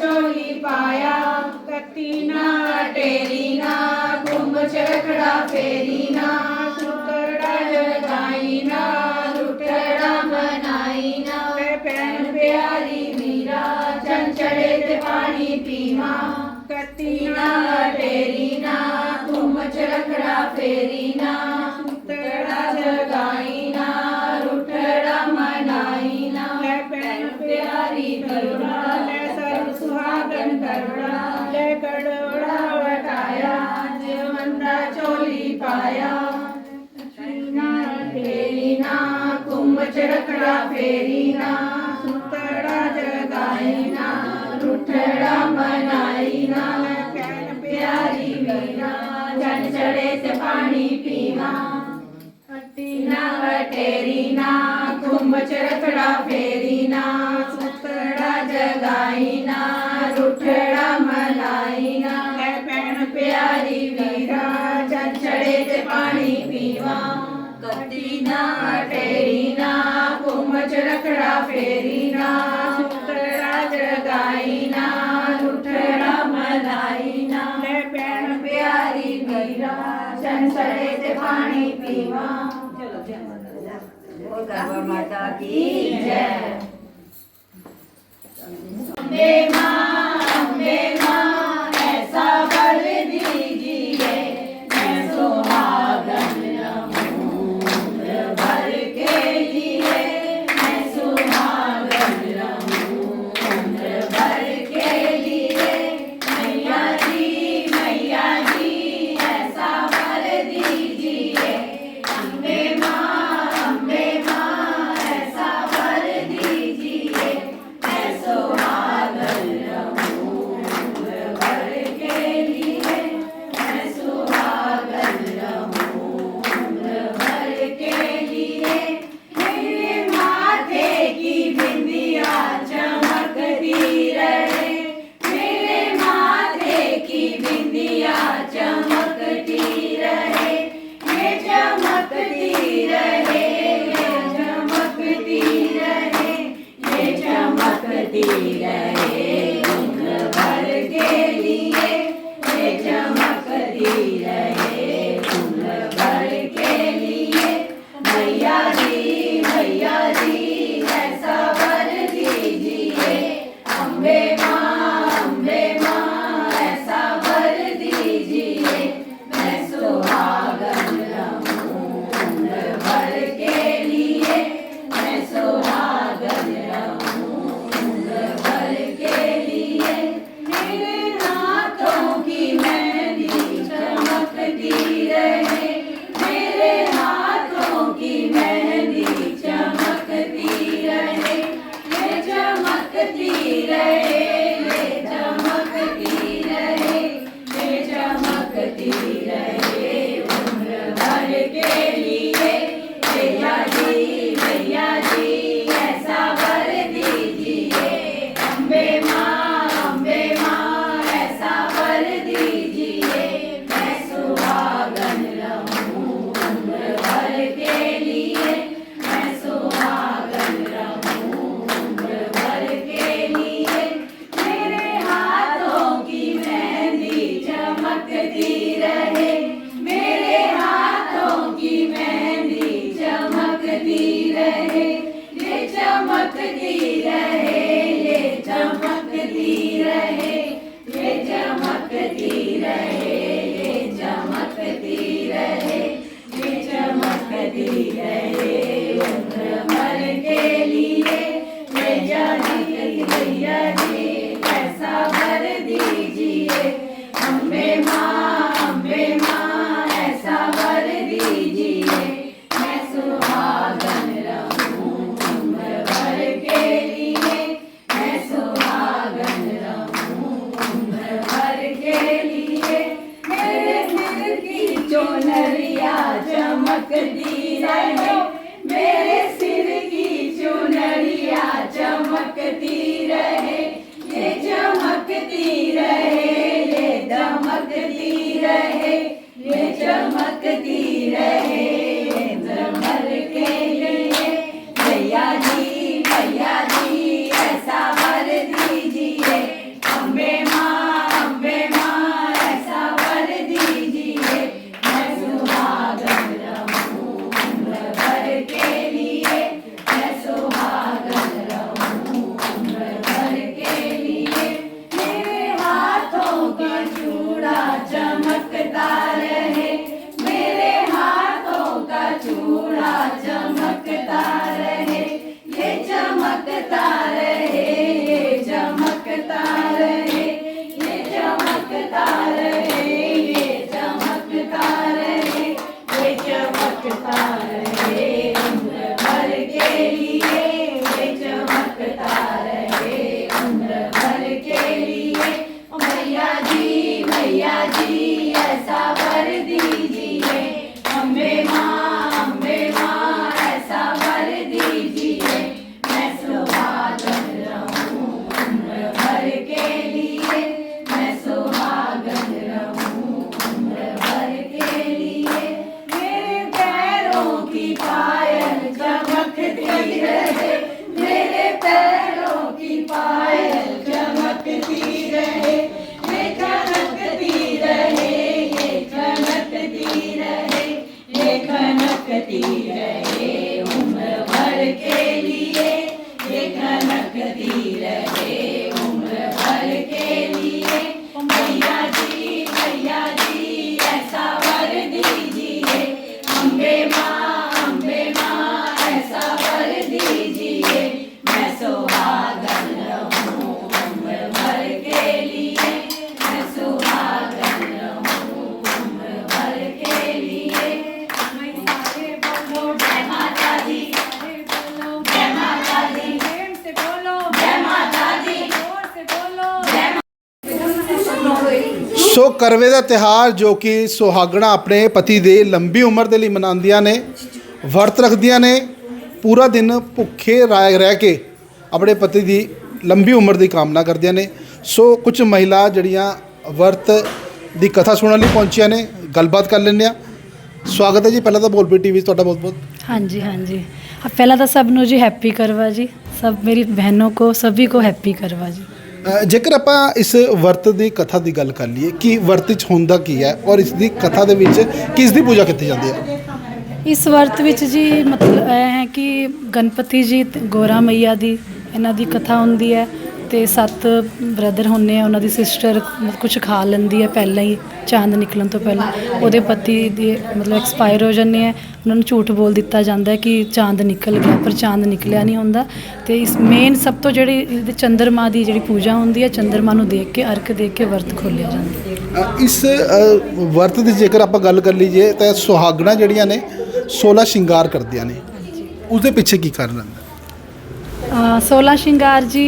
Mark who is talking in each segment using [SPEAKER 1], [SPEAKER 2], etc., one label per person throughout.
[SPEAKER 1] ਚੋਲੀ ਪਾਇਆ, ਕੱਤੀ ਨਾ ਟੇਰੀ ਨਾ ਕੁੰਭ ਚ ਰਖੜਾ ਫੇਰੀ ਨਾ ਸੁਕਰੜਾ ਲਗਾਈ ਨਾ, ਲੁਟੜਾ ਮਨਾਈ ਨਾ। ਪੈਣ ਪਿਆਰੀ ਮੀਰਾ, ਚੰਚੜੇ ਤੇ ਪਾਣੀ ਪੀਵਾ। ਕੱਤੀ ਨਾ ਟੇਰੀ ਨਾ ਕੁੰਭ ਚ ਰਖੜਾ ਫੇਰੀ ਨਾ। ઠુઠડા ફેરી ના સુતડા જગાઈ ના ઠુઠડા મનાઈ ના પ્યારી વીના જન ચડે તે પાણી પીવા હટી ના હટેરી ના કુંભ ચરથડા ફેરી ના સુતડા જગાઈ ના ઠુઠડા મનાઈ ના પેણ પ્યારી વીરા જન ચડે તે પાણી પીવા કતી ના હટે ਰੋਜ ਰਖੜਾ ਫੇਰੀ ਨਾ ਸੁਤਰਾ ਜਗਾਈ ਨਾ ਉਠੜਾ ਮਨਾਈ ਨਾ। ਲੈ ਪੈਣ ਪਿਆਰੀ ਵੀਰਾ ਸੰਸਰੇ ਤੇ ਪਾਣੀ ਪੀਵਾ। ਚਲੋ ਜੈ ਮਾਤਾ ਕੀ ਜੈ। ਸੰਦੇ चमकती रहे मेरे सिर की चुनरिया चमकती रहे ये चमकती रहे ये दमकती रहे ये चमकती मैया जी ऐसा वर दीजिए। अम्बे माँ अम्बे माँ ऐसा वर दीजिए। मैं सुहागन रहूँ उम्र भर के लिए। मैं सुहागन रहूँ उम्र भर के लिए। मेरे पैरों की पायल चमकती रहे मेरे पैरों की पायल
[SPEAKER 2] ਸੋ ਕਰਵੇ ਦਾ ਤਿਹਾਰ ਜੋ ਕਿ ਸੁਹਾਗਣਾ ਆਪਣੇ ਪਤੀ ਦੇ ਲੰਬੀ ਉਮਰ ਦੇ ਲਈ ਮਨਾਉਂਦੀਆਂ ਨੇ, ਵਰਤ ਰੱਖਦੀਆਂ ਨੇ, ਪੂਰਾ ਦਿਨ ਭੁੱਖੇ ਰਹਿ ਰਹਿ ਕੇ ਆਪਣੇ ਪਤੀ ਦੀ ਲੰਬੀ ਉਮਰ ਦੀ ਕਾਮਨਾ ਕਰਦੀਆਂ ਨੇ। ਸੋ ਕੁਝ ਮਹਿਲਾ ਜਿਹੜੀਆਂ ਵਰਤ ਦੀ ਕਥਾ ਸੁਣਨ ਲਈ ਪਹੁੰਚੀਆਂ ਨੇ, ਗੱਲਬਾਤ ਕਰ ਲੈਂਦੇ ਆ ਸਵਾਗਤ ਹੈ ਜੀ ਪਹਿਲਾਂ ਤਾਂ ਬੋਲਪੀ ਟੀਵੀ ਤੁਹਾਡਾ ਬਹੁਤ ਬਹੁਤ।
[SPEAKER 3] ਹਾਂਜੀ ਹਾਂਜੀ। ਪਹਿਲਾਂ ਤਾਂ ਸਭ ਨੂੰ ਜੀ ਹੈਪੀ ਕਰਵਾ ਜੀ। ਸਭ ਮੇਰੀ ਬਹਿਨੋਂ ਕੋ, ਸਭੀ ਕੋ ਹੈਪੀ ਕਰਵਾ ਜੀ।
[SPEAKER 2] ਜੇਕਰ ਆਪਾਂ ਇਸ ਵਰਤ ਦੀ ਕਥਾ ਦੀ ਗੱਲ ਕਰ ਲਈਏ, ਕਿ ਵਰਤ 'ਚ ਹੁੰਦਾ ਕੀ ਹੈ ਔਰ ਇਸ ਦੀ ਕਥਾ ਦੇ ਵਿੱਚ ਕਿਸ ਦੀ ਪੂਜਾ ਕੀਤੀ ਜਾਂਦੀ ਹੈ?
[SPEAKER 3] ਇਸ ਵਰਤ ਵਿੱਚ ਜੀ ਮਤਲਬ ਇਹ ਹੈ ਕਿ ਗਣਪਤੀ ਜੀ ਤੇ ਗੋਰਾ ਮਈਆ ਦੀ ਇਹਨਾਂ ਦੀ ਕਥਾ ਹੁੰਦੀ ਹੈ। ਤੇ ਸੱਤ ਬ੍ਰਦਰ ਹੁੰਨੇ ਆ ਉਹਨਾਂ ਦੀ ਸਿਸਟਰ ਕੁਝ ਖਾ ਲੈਂਦੀ ਹੈ ਪਹਿਲਾਂ ਹੀ ਚਾਂਦ ਨਿਕਲਣ ਤੋਂ ਪਹਿਲਾਂ। ਉਹਦੇ ਪਤੀ ਦੀ ਮਤਲਬ ਐਕਸਪਾਇਰ ਹੋ ਜਾਂਦੇ ਆ। ਉਹਨਾਂ ਨੂੰ ਝੂਠ ਬੋਲ ਦਿੱਤਾ ਜਾਂਦਾ ਕਿ ਚਾਂਦ ਨਿਕਲ ਗਿਆ ਪਰ ਚਾਂਦ ਨਿਕਲਿਆ ਨਹੀਂ ਹੁੰਦਾ। ਤੇ ਇਸ ਮੇਨ ਸਭ ਤੋਂ ਜਿਹੜੀ ਇਹਦੇ ਚੰਦਰਮਾ ਦੀ ਜਿਹੜੀ ਪੂਜਾ ਹੁੰਦੀ ਹੈ ਚੰਦਰਮਾ ਨੂੰ ਦੇਖ ਕੇ ਅਰਕ ਦੇਖ ਕੇ ਵਰਤ ਖੋਲਿਆ ਜਾਂਦਾ।
[SPEAKER 2] ਇਸ ਵਰਤ ਦੀ ਜੇਕਰ ਆਪਾਂ ਗੱਲ ਕਰ ਲਈਏ ਤਾਂ ਸੁਹਾਗਣਾ ਜਿਹੜੀਆਂ ਨੇ 16 ਸ਼ਿੰਗਾਰ ਕਰਦੀਆਂ ਨੇ। ਉਸ ਦੇ ਪਿੱਛੇ ਕੀ ਕਾਰਨ
[SPEAKER 3] ਅ, 16 ਸ਼ਿੰਗਾਰ ਜੀ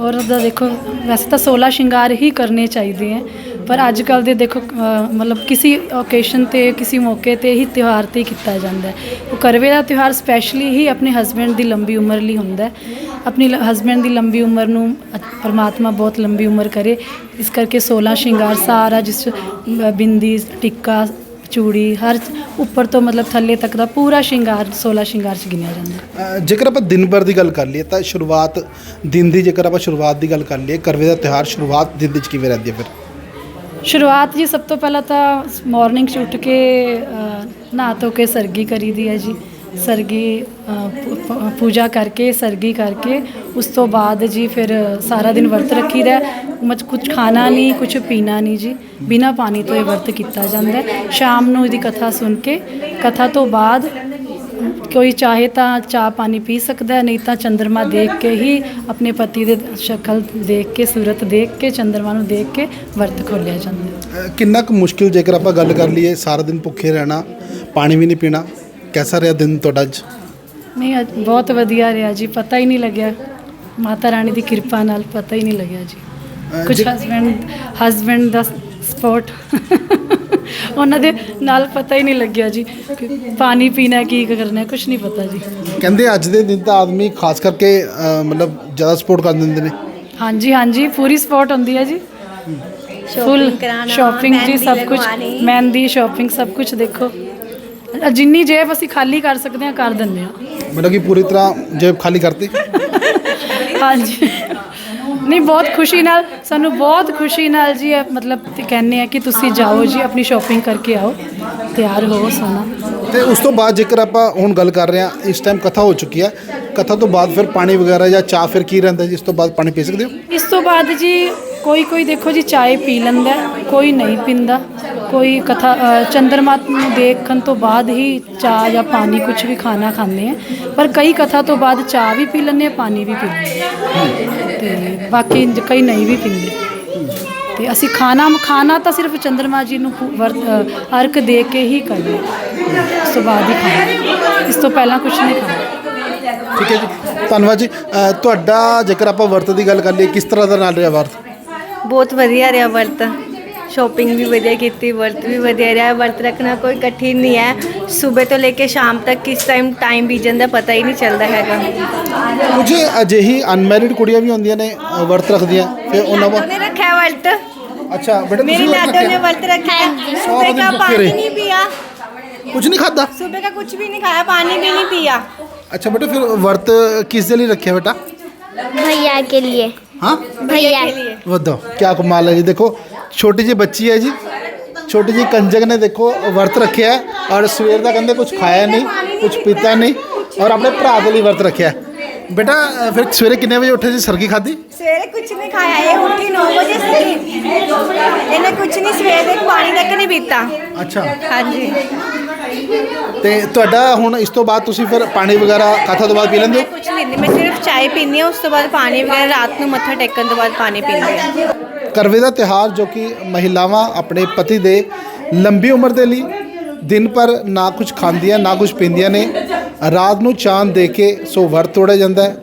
[SPEAKER 3] ਔਰ ਦਾ ਦੇਖੋ ਵੈਸੇ ਤਾਂ 16 ਸ਼ਿੰਗਾਰ ਹੀ ਕਰਨੇ ਚਾਹੀਦੇ ਹੈ ਪਰ ਅੱਜ ਕੱਲ ਦੇ ਦੇਖੋ ਅ, ਮਤਲਬ ਕਿਸੇ ਓਕੇਸ਼ਨ ਤੇ ਕਿਸੇ ਮੌਕੇ ਤੇ ਹੀ ਤਿਉਹਾਰ ਤੇ ਹੀ ਕੀਤਾ ਜਾਂਦਾ ਹੈ। ਉਹ ਕਰਵੇ ਦਾ ਤਿਉਹਾਰ ਸਪੈਸ਼ਲੀ ਹੀ ਆਪਣੇ ਹਸਬੈਂਡ ਦੀ ਲੰਬੀ ਉਮਰ ਲਈ ਹੁੰਦਾ ਹੈ। ਆਪਣੀ ਹਸਬੈਂਡ ਦੀ ਲੰਬੀ ਉਮਰ ਨੂੰ ਅ- ਪਰਮਾਤਮਾ ਬਹੁਤ ਲੰਬੀ ਉਮਰ ਕਰੇ। ਇਸ ਕਰਕੇ 16 ਸ਼ਿੰਗਾਰ ਸਾਰਾ ਜਿਸ 'ਚ, ਅ, ਬਿੰਦੀ ਟਿੱਕਾ ਚੂੜੀ ਹਰ ਉੱਪਰ ਤੋਂ ਮਤਲਬ ਥੱਲੇ ਤੱਕ ਦਾ ਪੂਰਾ ਸ਼ਿੰਗਾਰ 16 ਸ਼ਿੰਗਾਰ ਚ ਗਿਣਿਆ ਜਾਂਦਾ। ਹੈ
[SPEAKER 2] ਅ, ਜੇਕਰ ਆਪਾਂ ਦਿਨ ਭਰ ਦੀ ਗੱਲ ਕਰ ਲਈਏ ਤਾਂ ਸ਼ੁਰੂਆਤ ਦਿਨ ਦੀ ਜੇਕਰ ਆਪਾਂ ਸ਼ੁਰੂਆਤ ਦੀ ਗੱਲ ਕਰ ਲਈਏ ਕਰਵੇ ਦਾ ਤਿਉਹਾਰ ਸ਼ੁਰੂਆਤ ਦਿਨ ਵਿੱਚ ਕਿਵੇਂ ਰਹਿੰਦੀ ਹੈ ਫਿਰ?
[SPEAKER 3] ਸ਼ੁਰੂਆਤ ਜੀ ਸਭ ਤੋਂ ਪਹਿਲਾਂ ਤਾਂ ਮਾਰਨਿੰਗ 'ਚ ਉੱਠ ਕੇ ਅ, ਨਹਾ ਧੋ ਕੇ ਸਰਗੀ ਕਰੀਦੀ ਹੈ ਜੀ। ਸਰਗੀ ਪੂਜਾ ਕਰਕੇ, ਸਰਗੀ ਕਰਕੇ, ਉਸ ਤੋਂ ਬਾਅਦ ਜੀ ਫਿਰ ਸਾਰਾ ਦਿਨ ਵਰਤ ਰੱਖੀਦਾ ਮਤ ਕੁਝ ਖਾਣਾ ਨਹੀਂ ਕੁਝ ਪੀਣਾ ਨਹੀਂ ਜੀ। ਬਿਨਾ ਪਾਣੀ ਤੋਂ ਇਹ ਵਰਤ ਕੀਤਾ ਜਾਂਦਾ ਸ਼ਾਮ ਨੂੰ ਇਹਦੀ ਕਥਾ ਸੁਣ ਕੇ, ਕਥਾ ਤੋਂ ਬਾਅਦ ਕੋਈ ਚਾਹੇ ਤਾਂ ਚਾਹ ਪਾਣੀ ਪੀ ਸਕਦਾ ਹੈ, ਨਹੀਂ ਤਾਂ ਚੰਦਰਮਾ ਦੇਖ ਕੇ ਹੀ ਆਪਣੇ ਪਤੀ ਦੇ ਸ਼ਕਲ ਦੇਖ ਕੇ, ਸੂਰਤ ਦੇਖ ਕੇ, ਚੰਦਰਮਾ ਨੂੰ ਦੇਖ ਕੇ ਵਰਤ ਖੋਲਿਆ ਜਾਂਦਾ
[SPEAKER 2] ਕਿੰਨਾ ਕੁ ਮੁਸ਼ਕਿਲ ਜੇਕਰ ਆਪਾਂ ਗੱਲ ਕਰ ਲਈਏ, ਸਾਰਾ ਦਿਨ ਭੁੱਖੇ ਰਹਿਣਾ, ਪਾਣੀ ਵੀ ਨਹੀਂ ਪੀਣਾ ਕੈਸਾ ਰਿਹਾ ਦਿਨ ਤੁਹਾਡਾ ਅੱਜ?
[SPEAKER 3] ਨਹੀਂ ਅੱਜ ਬਹੁਤ ਵਧੀਆ ਰਿਹਾ ਜੀ ਪਤਾ ਹੀ ਨਹੀਂ ਲੱਗਿਆ। ਮਾਤਾ ਰਾਣੀ ਦੀ ਕਿਰਪਾ ਨਾਲ ਪਤਾ ਹੀ ਨਹੀਂ ਲੱਗਿਆ ਜੀ। ਕੁਝ ਹਸਬੈਂਡ ਹਸਬੈਂਡ ਦਾ ਸਪੋਰਟ ਉਹਨਾਂ ਦੇ ਨਾਲ ਪਤਾ ਹੀ ਨਹੀਂ ਲੱਗਿਆ ਜੀ ਕਿ ਪਾਣੀ ਪੀਣਾ ਕੀ ਕਰਨਾ ਕੁਝ ਨਹੀਂ ਪਤਾ ਜੀ।
[SPEAKER 2] ਕਹਿੰਦੇ ਅੱਜ ਦੇ ਦਿਨ ਤਾਂ ਆਦਮੀ ਖਾਸ ਕਰਕੇ ਅ, ਮਤਲਬ ਜ਼ਿਆਦਾ ਸਪੋਰਟ ਕਰ ਦਿੰਦੇ ਨੇ।
[SPEAKER 3] ਹਾਂਜੀ ਹਾਂਜੀ ਪੂਰੀ ਸਪੋਰਟ ਹੁੰਦੀ ਹੈ ਜੀ। ਫੁੱਲ ਸ਼ਾਪਿੰਗ ਜੀ ਸਭ ਕੁਝ ਮਹਿੰਦੀ ਸ਼ਾਪਿੰਗ ਸਭ ਕੁਝ ਦੇਖੋ। ਜਿੰਨੀ ਜੇਬ ਅਸੀਂ ਖਾਲੀ ਕਰ ਸਕਦੇ ਹਾਂ ਕਰ ਦਿੰਦੇ ਹਾਂ।
[SPEAKER 2] ਮਤਲਬ ਕਿ ਪੂਰੀ ਤਰ੍ਹਾਂ ਜੇਬ ਖਾਲੀ ਕਰਤੀ?
[SPEAKER 3] ਹਾਂਜੀ। ਨਹੀਂ ਬਹੁਤ ਖੁਸ਼ੀ ਨਾਲ ਸਾਨੂੰ ਬਹੁਤ ਖੁਸ਼ੀ ਨਾਲ ਜੀ ਇਹ ਮਤਲਬ ਤੇ ਕਹਿੰਦੇ ਆ ਕਿ ਤੁਸੀਂ ਜਾਓ ਜੀ ਆਪਣੀ ਸ਼ਾਪਿੰਗ ਕਰਕੇ ਆਓ। ਤਿਆਰ ਹੋ ਸੋਨਾ।
[SPEAKER 2] ਤੇ ਉਸ ਤੋਂ ਬਾਅਦ ਜੇਕਰ ਆਪਾਂ ਹੁਣ ਗੱਲ ਕਰ ਰਹੇ ਹਾਂ ਇਸ ਟਾਈਮ ਕਥਾ ਹੋ ਚੁੱਕੀ ਹੈ। ਕਥਾ ਤੋਂ ਬਾਅਦ ਫਿਰ ਪਾਣੀ ਵਗੈਰਾ ਜਾਂ ਚਾਹ ਫਿਰ ਕੀ ਰਹਿੰਦਾ ਜੀ? ਇਸ ਤੋਂ ਬਾਅਦ ਪਾਣੀ ਪੀ ਸਕਦੇ ਹੋ?
[SPEAKER 3] ਇਸ ਤੋਂ ਬਾਅਦ ਜੀ ਕੋਈ ਕੋਈ ਦੇਖੋ ਜੀ ਚਾय ਪੀ ਲੈਂਦਾ, ਕੋਈ ਨਹੀਂ ਪੀਂਦਾ, ਕੋਈ ਕਥਾ ਚੰਦਰਮਾ ਨੂੰ ਦੇਖਣ ਤੋਂ ਬਾਅਦ ਹੀ ਚਾਹ ਜਾਂ ਪਾਣੀ ਕੁਝ ਵੀ ਖਾਣਾ ਖਾਂਦੇ ਆ। ਪਰ ਕਈ ਕਥਾ ਤੋਂ ਬਾਅਦ ਚਾਹ ਵੀ ਪੀ ਲੈਂਦੇ ਆ, ਪਾਣੀ ਵੀ ਪੀ ਲੈਂਦੇ ਤੇ ਬਾਕੀ ਕਈ ਨਹੀਂ ਵੀ ਪੀਂਦੇ। ਤੇ ਅਸੀਂ ਖਾਣਾ ਖਾਣਾ ਤਾਂ ਸਿਰਫ ਚੰਦਰਮਾ ਜੀ ਨੂੰ ਵਰਤ ਅਰਕ ਦੇ ਕੇ ਹੀ ਕਰਦੇ ਹਾਂ। ਉਸ ਤੋਂ ਬਾਅਦ ਹੀ ਖਾਣਾ। ਇਸ ਤੋਂ ਪਹਿਲਾਂ ਕੁਝ ਨਹੀਂ ਖਾਣਾ।
[SPEAKER 2] ਠੀਕ ਹੈ ਜੀ। ਧੰਨਵਾਦ ਜੀ। ਤੁਹਾਡਾ ਜੇਕਰ ਆਪਾਂ ਵਰਤ ਦੀ ਗੱਲ ਕਰ ਲਈਏ, ਕਿਸ ਤਰ੍ਹਾਂ ਦਾ ਨਾਲ ਰਿਹਾ ਵਰਤ?
[SPEAKER 4] ਬਹੁਤ ਵਧੀਆ ਰਿਹਾ ਵਰਤ
[SPEAKER 5] ਸ਼ਾਪਿੰਗ ਵੀ ਵਧੀਆ ਕੀਤੀ ਵਰਤ ਵੀ ਵਧੀਆ ਰਿਹਾ ਵਰਤ ਰੱਖਣਾ ਕੋਈ ਕਠਿਨ ਨਹੀਂ ਹੈ ਸਵੇਰ ਤੋਂ ਲੈ ਕੇ ਸ਼ਾਮ ਤੱਕ ਕਿਸ ਟਾਈਮ ਟਾਈਮ ਬੀਤ ਜਾਂਦਾ ਪਤਾ ਹੀ ਨਹੀਂ ਚੱਲਦਾ ਹੈਗਾ
[SPEAKER 2] ਕੁਝ ਅਜਿਹੀ ਅਨਮੈਰਿਡ ਕੁੜੀਆਂ ਵੀ ਹੁੰਦੀਆਂ ਨੇ ਅ, ਵਰਤ ਰੱਖਦੀਆਂ ਫਿਰ ਉਹਨਾਂ ਵਾ
[SPEAKER 5] ਉਹਨੇ ਰੱਖਿਆ ਵਰਤ
[SPEAKER 2] ਅੱਛਾ ਬੇਟਾ
[SPEAKER 5] मेरी
[SPEAKER 2] ਤੁਸੀਂ ਵਰਤ
[SPEAKER 5] लाडो ने
[SPEAKER 2] ਰੱਖਿਆ
[SPEAKER 5] वर्त रखा है
[SPEAKER 2] सौ
[SPEAKER 5] सुबह
[SPEAKER 2] दिन
[SPEAKER 5] का
[SPEAKER 2] भूखे
[SPEAKER 5] पानी
[SPEAKER 2] रहे।
[SPEAKER 5] नहीं पिया
[SPEAKER 2] ਕੁਝ ਨਹੀਂ ਖਾਦਾ
[SPEAKER 5] सुबह का कुछ भी नहीं खाया पानी भी नहीं पिया
[SPEAKER 2] ਅੱਛਾ ਬੇਟਾ ਫਿਰ ਵਰਤ ਕਿਸ ਦੇ ਲਈ ਰੱਖਿਆ ਬੇਟਾ
[SPEAKER 6] भैया के लिए
[SPEAKER 2] ਹਾਂ
[SPEAKER 6] भैया
[SPEAKER 5] के लिए
[SPEAKER 2] ਵਧੋ। ਕੀ ਕਮਾਲ ਹੈ ਜੀ ਦੇਖੋ ਛੋਟੀ ਜੀ ਬੱਚੀ ਹੈ ਜੀ। ਛੋਟੀ ਜੀ ਕੰਜਕ ਨੇ ਦੇਖੋ ਵਰਤ ਰੱਖਿਆ ਔਰ ਸਵੇਰ ਦਾ ਕਹਿੰਦੇ ਕੁਝ ਖਾਇਆ ਨਹੀਂ ਕੁਝ ਪੀਤਾ ਨਹੀਂ ਔਰ ਆਪਣੇ ਭਰਾ ਦੇ ਲਈ ਵਰਤ ਰੱਖਿਆ ਬੇਟਾ ਫਿਰ ਸਵੇਰੇ ਕਿੰਨੇ ਵਜੇ ਉੱਠੇ ਸੀ ਸਰਗੀ ਖਾਦੀ
[SPEAKER 5] ਸਵੇਰੇ ਕੁਝ ਨਹੀਂ ਖਾਇਆ ਇਹ ਉੱਠੀ 9 ਵਜੇ ਸੀ। ਇਹਨੇ ਕੁਝ ਨਹੀਂ ਸਵੇਰੇ ਪਾਣੀ ਤੱਕ ਨਹੀਂ ਪੀਤਾ।
[SPEAKER 2] ਅੱਛਾ।
[SPEAKER 5] ਹਾਂਜੀ।
[SPEAKER 2] ਤੇ ਤੁਹਾਡਾ ਹੁਣ ਇਸ ਤੋਂ ਬਾਅਦ ਤੁਸੀਂ ਫਿਰ ਪਾਣੀ ਵਗੈਰਾ ਕਥਾ ਤੋਂ ਬਾਅਦ ਪੀ ਲੈਂਦੇ ਹੋ?
[SPEAKER 5] ਕੁਝ ਨਹੀਂ ਮੈਂ ਸਿਰਫ ਚਾਹ ਪੀਂਦੀ ਹਾਂ ਉਸ ਤੋਂ ਬਾਅਦ ਪਾਣੀ ਵਗੈਰਾ ਰਾਤ ਨੂੰ ਮੱਥਾ ਟੇਕਣ ਤੋਂ ਬਾਅਦ ਪਾਣੀ ਪੀਂਦੇ ਹਾਂ।
[SPEAKER 2] ਕਰਵੇ ਦਾ ਤਿਹਾਰ ਜੋ ਕਿ ਮਹਿਲਾਵਾਂ ਆਪਣੇ ਪਤੀ ਦੇ ਲੰਬੀ ਉਮਰ ਦੇ ਲਈ ਦਿਨ ਪਰ ਨਾ ਕੁਝ ਖਾਂਦੀਆਂ ਨਾ ਕੁਝ ਪੀਂਦੀਆਂ ਨੇ। ਰਾਤ ਨੂੰ ਚਾਂਦ ਦੇ ਕੇ ਸੋ ਵਰਤ ਤੋੜਿਆ ਜਾਂਦਾ ਹੈ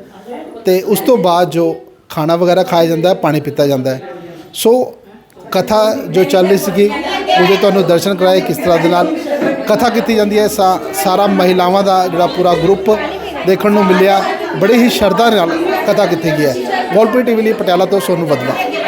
[SPEAKER 2] ਤੇ ਉਸ ਤੋਂ ਬਾਅਦ ਜੋ ਖਾਣਾ ਵਗੈਰਾ ਖਾਇਆ ਜਾਂਦਾ ਪਾਣੀ ਪੀਤਾ ਜਾਂਦਾ ਸੋ ਕਥਾ ਜੋ ਚੱਲ ਰਹੀ ਸੀਗੀ ਉਹਦੇ ਤੁਹਾਨੂੰ ਦਰਸ਼ਨ ਕਰਾਏ ਕਿਸ ਤਰ੍ਹਾਂ ਦੇ ਨਾਲ? ਕਥਾ ਕੀਤੀ ਜਾਂਦੀ ਹੈ। ਸਾ- ਸਾਰਾ ਮਹਿਲਾਵਾਂ ਦਾ ਜਿਹੜਾ ਪੂਰਾ ਗਰੁੱਪ ਦੇਖਣ ਨੂੰ ਮਿਲਿਆ। ਬੜੀ ਹੀ ਸ਼ਰਧਾ ਨਾਲ ਕਥਾ ਕੀਤੀ ਗਈ ਹੈ। ਗੋਲਪੀ ਟੀਵੀ ਲਈ ਪਟਿਆਲਾ ਤੋਂ ਸੋਨੂੰ ਬਦਲਾ